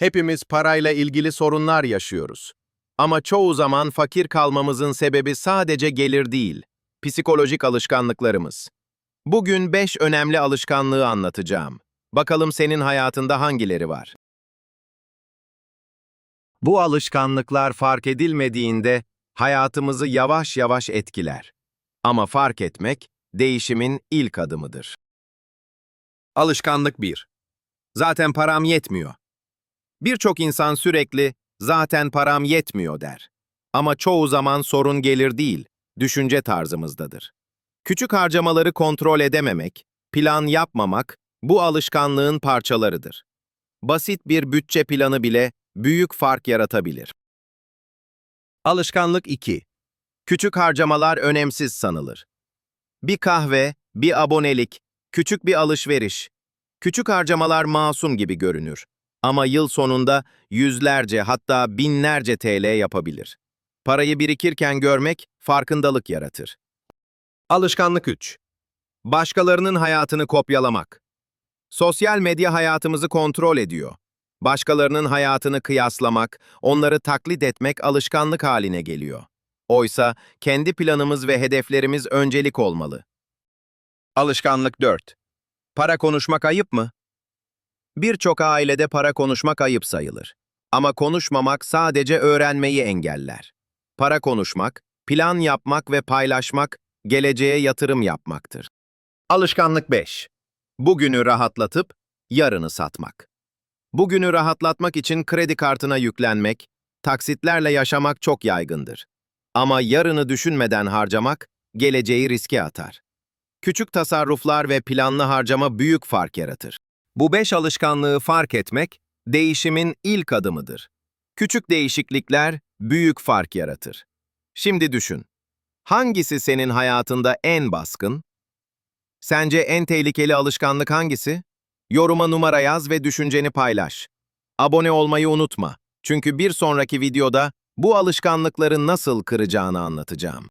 Hepimiz parayla ilgili sorunlar yaşıyoruz. Ama çoğu zaman fakir kalmamızın sebebi sadece gelir değil, psikolojik alışkanlıklarımız. Bugün 5 önemli alışkanlığı anlatacağım. Bakalım senin hayatında hangileri var? Bu alışkanlıklar fark edilmediğinde hayatımızı yavaş yavaş etkiler. Ama fark etmek değişimin ilk adımıdır. Alışkanlık 1. Zaten param yetmiyor. Birçok insan sürekli zaten param yetmiyor der. Ama çoğu zaman sorun gelir değil, düşünce tarzımızdadır. Küçük harcamaları kontrol edememek, plan yapmamak bu alışkanlığın parçalarıdır. Basit bir bütçe planı bile büyük fark yaratabilir. Alışkanlık 2. Küçük harcamalar önemsiz sanılır. Bir kahve, bir abonelik, küçük bir alışveriş. Küçük harcamalar masum gibi görünür. Ama yıl sonunda yüzlerce hatta binlerce TL yapabilir. Parayı birikirken görmek farkındalık yaratır. Alışkanlık 3. Başkalarının hayatını kopyalamak. Sosyal medya hayatımızı kontrol ediyor. Başkalarının hayatını kıyaslamak, onları taklit etmek alışkanlık haline geliyor. Oysa kendi planımız ve hedeflerimiz öncelik olmalı. Alışkanlık 4. Para konuşmak ayıp mı? Birçok ailede para konuşmak ayıp sayılır. Ama konuşmamak sadece öğrenmeyi engeller. Para konuşmak, plan yapmak ve paylaşmak, geleceğe yatırım yapmaktır. Alışkanlık 5. Bugünü rahatlatıp yarını satmak. Bugünü rahatlatmak için kredi kartına yüklenmek, taksitlerle yaşamak çok yaygındır. Ama yarını düşünmeden harcamak, geleceği riske atar. Küçük tasarruflar ve planlı harcama büyük fark yaratır. Bu beş alışkanlığı fark etmek, değişimin ilk adımıdır. Küçük değişiklikler büyük fark yaratır. Şimdi düşün. Hangisi senin hayatında en baskın? Sence en tehlikeli alışkanlık hangisi? Yoruma numara yaz ve düşünceni paylaş. Abone olmayı unutma. Çünkü bir sonraki videoda bu alışkanlıkları nasıl kıracağını anlatacağım.